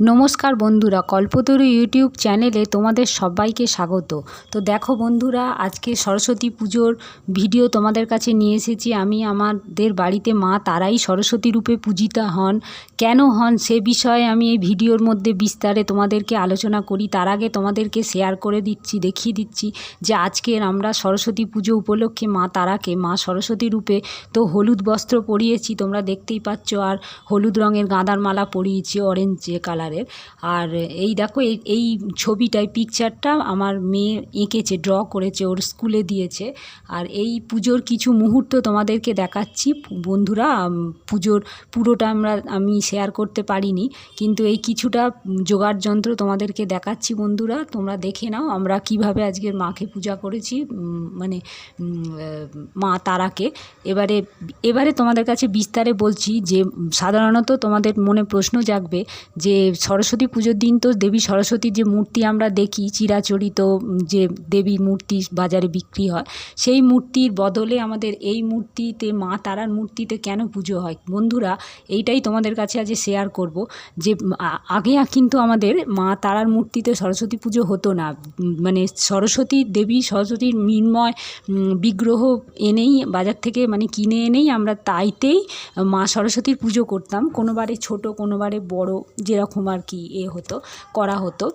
নমস্কার বন্ধুরা, কল্পতরু ইউটিউব চ্যানেলে তোমাদের সবাইকে স্বাগত। তো দেখো বন্ধুরা, আজকে সরস্বতী পুজোর ভিডিও তোমাদের কাছে নিয়ে এসেছি। আমি আমাদের বাড়িতে মা তারাই সরস্বতী রূপে পূজিতা হন। কেন হন সে বিষয়ে আমি এই ভিডিওর মধ্যে বিস্তারে তোমাদেরকে আলোচনা করি। তার আগে তোমাদেরকে শেয়ার করে দিচ্ছি, দেখিয়ে দিচ্ছি যে আজকের আমরা সরস্বতী পুজো উপলক্ষে মা তারাকে, মা সরস্বতী রূপে তো হলুদ বস্ত্র পরিয়েছি, তোমরা দেখতেই পাচ্ছ। আর হলুদ রঙের গাঁদার মালা পরিয়েছি অরেঞ্জ কালারের আর এই দেখো, এই ছবিটায় পিকচারটা আমার মেয়ে এঁকেছে ড্র করেছে, ওর স্কুলে দিয়েছে। আর এই পুজোর কিছু মুহূর্ত তোমাদেরকে দেখাচ্ছি। বন্ধুরা পুজোর পুরোটা আমরা, আমি শেয়ার করতে পারিনি, কিন্তু এই কিছুটা জোগাড় যন্ত্র তোমাদেরকে দেখাচ্ছি বন্ধুরা। তোমরা দেখে নাও আমরা কীভাবে আজকের মাকে পূজা করেছি মানে মা তারাকে। এবারে এবারে তোমাদের কাছে বিস্তারে বলছি যে, সাধারণত তোমাদের মনে প্রশ্ন জাগবে যে সরস্বতী পুজোর দিন তো দেবী সরস্বতীর যে মূর্তি আমরা দেখি, চিরাচরিত যে দেবীর মূর্তি বাজারে বিক্রি হয়, সেই মূর্তির বদলে আমাদের এই মূর্তিতে, মা তারার মূর্তিতে কেন পুজো হয়? বন্ধুরা, এইটাই তোমাদের কাছে আজ শেয়ার করব যে আগে কিন্তু আমাদের মা তারার মূর্তিতে সরস্বতী পুজো হতো না। মানে সরস্বতী দেবী, সরস্বতীর মৃন্ময় বিগ্রহ এনেই, বাজার থেকে মানে কিনে এনেই আমরা তাইতেই মা সরস্বতীর পুজো করতাম। কোনোবারে ছোট কোনোবারে বড়, যেরকম আর কি এ হতো, করা হতো।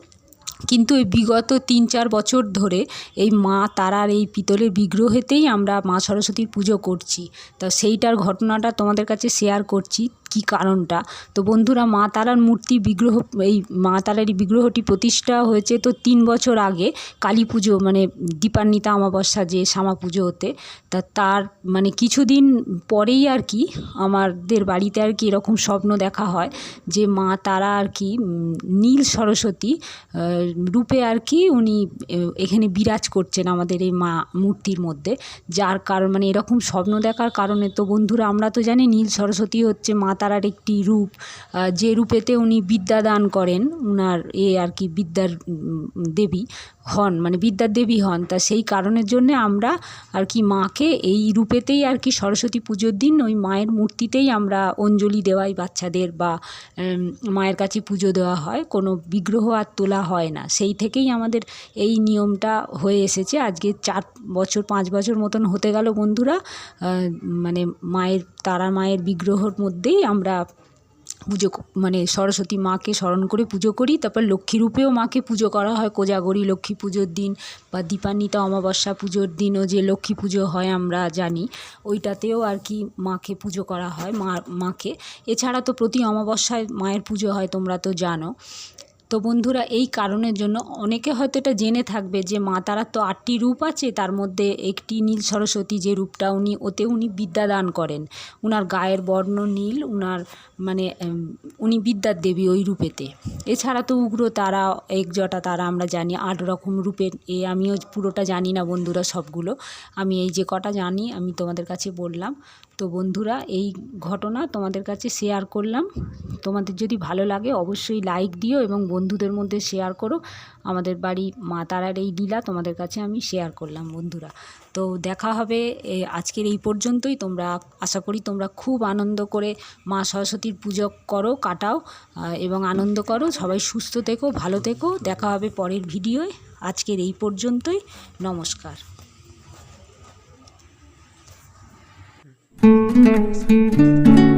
কিন্তু এই বিগত তিন চার বছর ধরে এই মা তারার এই পিতলের বিগ্রহেতেই আমরা মা সরস্বতীর পুজো করছি। তা সেইটার ঘটনাটা তোমাদের কাছে শেয়ার করছি। কি কারণটা? তো বন্ধুরা, মা তারার মূর্তি বিগ্রহ, এই মা তারার এই বিগ্রহটি প্রতিষ্ঠা হয়েছে তো তিন বছর আগে কালী পুজো মানে দীপান্বিতা অমাবস্যা যে শ্যামা পুজো হতে। তা তার মানে কিছুদিন পরেই আর কি আমাদের বাড়িতে আর কি এরকম স্বপ্ন দেখা হয় যে মা তারা আর কি নীল সরস্বতী রূপে আর কি উনি এখানে বিরাজ করছেন আমাদের এই মা মূর্তির মধ্যে। যার কারণ মানে এরকম স্বপ্ন দেখার কারণে তো বন্ধুরা আমরা তো জানি নীল সরস্বতী হচ্ছে মা তারার একটি রূপ যে রূপেতে উনি বিদ্যা দান করেন, উনার এ আর কি বিদ্যার দেবী হন মানে বিদ্যার দেবী হন। তা সেই কারণের জন্যে আমরা আর কি মাকে এই রূপেতেই আর কি সরস্বতী পুজোর দিন ওই মায়ের মূর্তিতেই আমরা অঞ্জলি দেওয়াই বাচ্চাদের বা মায়ের কাছে পুজো দেওয়া হয়। কোনো বিগ্রহ আর তোলা হয় না। সেই থেকেই আমাদের এই নিয়মটা হয়ে এসেছে। আজকে চার বছর, পাঁচ বছর মতন হতে গেল বন্ধুরা। মানে মায়ের তারা মায়ের বিগ্রহর মধ্যেই আমরা পুজো মানে সরস্বতী মাকে স্মরণ করে পুজো করি। তারপর লক্ষ্মী রূপেও মাকে পুজো করা হয়। কোজাগরি লক্ষ্মী পুজোর দিন বা দীপান্বিতা অমাবস্যা পুজোর দিনও যে লক্ষ্মী পুজো হয় আমরা জানি, ওইটাতেও আর কি মাকে পুজো করা হয়, মা, মাকে। এছাড়া তো প্রতি অমাবস্যায় মায়ের পুজো হয়, তোমরা তো জানো। তো বন্ধুরা এই কারণের জন্য অনেকে হয়তো এটা জেনে থাকবে যে মা তারার তো আটটি রূপ আছে, তার মধ্যে একটি নীল সরস্বতী যে রূপটা উনি, ওতে উনি বিদ্যা দান করেন। উনার গায়ের বর্ণ নীল, উনার মানে উনি বিদ্যার দেবী ওই রূপেতে। এছাড়া তো উগ্র তারা, একজটা তারা আমরা জানি, আট রকম রূপের, এ আমিও পুরোটা জানি না বন্ধুরা সবগুলো। আমি এই যে কটা জানি, আমি তোমাদের কাছে বললাম। তো বন্ধুরা, এই ঘটনা তোমাদের কাছে শেয়ার করলাম। তোমাদের যদি ভালো লাগে অবশ্যই লাইক দিও এবং বন্ধুদের মধ্যে শেয়ার করো আমাদের বাড়ি মা তারার এই লীলা তোমাদের কাছে আমি শেয়ার করলাম বন্ধুরা। তো দেখা হবে আজকের এই পর্যন্তই। তোমরা, আশা করি তোমরা খুব আনন্দ করে মা সরস্বতীর পুজো করো, কাটাও এবং আনন্দ করো। সবাই সুস্থ থেকো, ভালো থেকো। দেখা হবে পরের ভিডিওয় আজকের এই পর্যন্তই। নমস্কার। Thank